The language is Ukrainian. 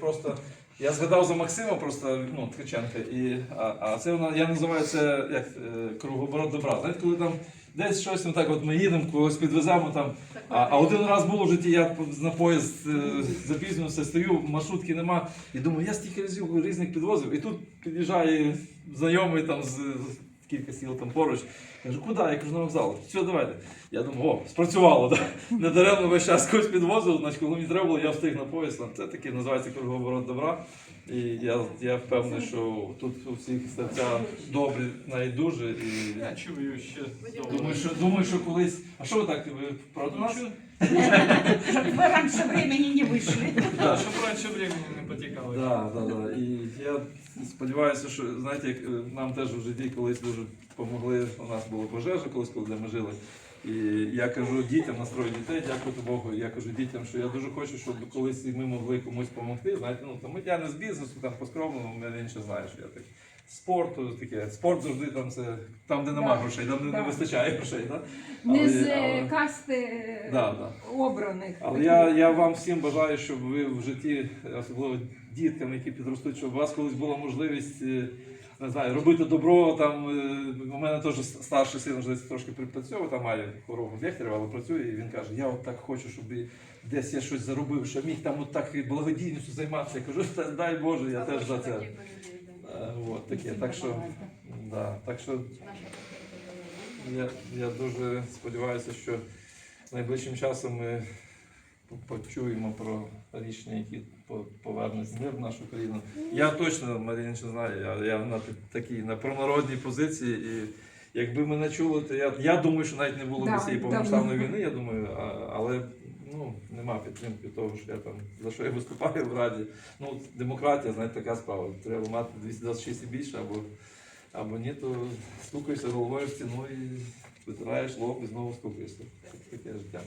просто. Я згадав за Максима просто ну, Ткаченка, і, а, а це вона, я називаю це як е, кругооборот добра. Знаєте, коли там десь щось ну, так, от ми їдемо, когось підвеземо там. А, а один раз було в житті, я на поїзд е, запізнювався, стою, маршрутки нема. І думаю, я стільки разів різних підвозив. І тут під'їжджає знайомий там з, з кілька сіл там поруч. Кажу, куди? Я кажу, на вокзал. Все, давайте. Я думаю, о, спрацювало, так? Не даремно весь час когось підвозив, значить, коли мені треба було, я встиг на поїзд. Це таке називається кругооборот добра. І я, я впевнений, що тут у всіх серця добрі, навіть дуже. І Я чую ще думаю, що, думаю, що колись. А що ви так? Ви проти нас? Чтобы вы раньше времени не вышли. Да. Щоб раніше времени не потікало. Да, да, да. І я сподіваюся, що знаєте, як е, нам теж в житті колись дуже допомогли. У нас була пожежа, колись коли де ми жили. І я кажу дітям, настрою дітей, дякувати Богу. Я кажу дітям, що я дуже хочу, щоб колись і ми могли комусь допомогти. Знаєте, ну там я не з бізнесу, там по-скромному, мене інше знаєш. Я так спорту таке. Спорт завжди там це там, де нема Да. грошей, там де не вистачає грошей. Да? Не з Але- е, але- касти е, Да, да. обраних. Але я, я вам всім бажаю, щоб ви в житті, особливо діткам, які підростуть, щоб у вас колись була можливість е, не знаю, робити добро. Там у мене теж старший син вже трошки припрацьовує, там має хворобу Бехтерева, але працює. І він каже: я от так хочу, щоб десь я щось заробив, що міг там от так благодійністю займатися. Я кажу, «Та дай Боже, я теж за це. От таке. Так що, да, так що я, я дуже сподіваюся, що найближчим часом ми почуємо про рішення, які по- повернуть мир в нашу країну. Я точно, Марія не знаю, я, я на такій на пронародній позиції. І якби мене чули, то я, я думаю, що навіть не було б Да, цієї повномасштабної війни, я думаю, а, але ну, нема підтримки того, що я там за що я виступаю в Раді. Ну, демократія, знаєте, така справа. Треба мати 226 і більше, або, або ні, то стукаєшся головою в стіну і витираєш лоб і знову стукаєшся. Таке життя.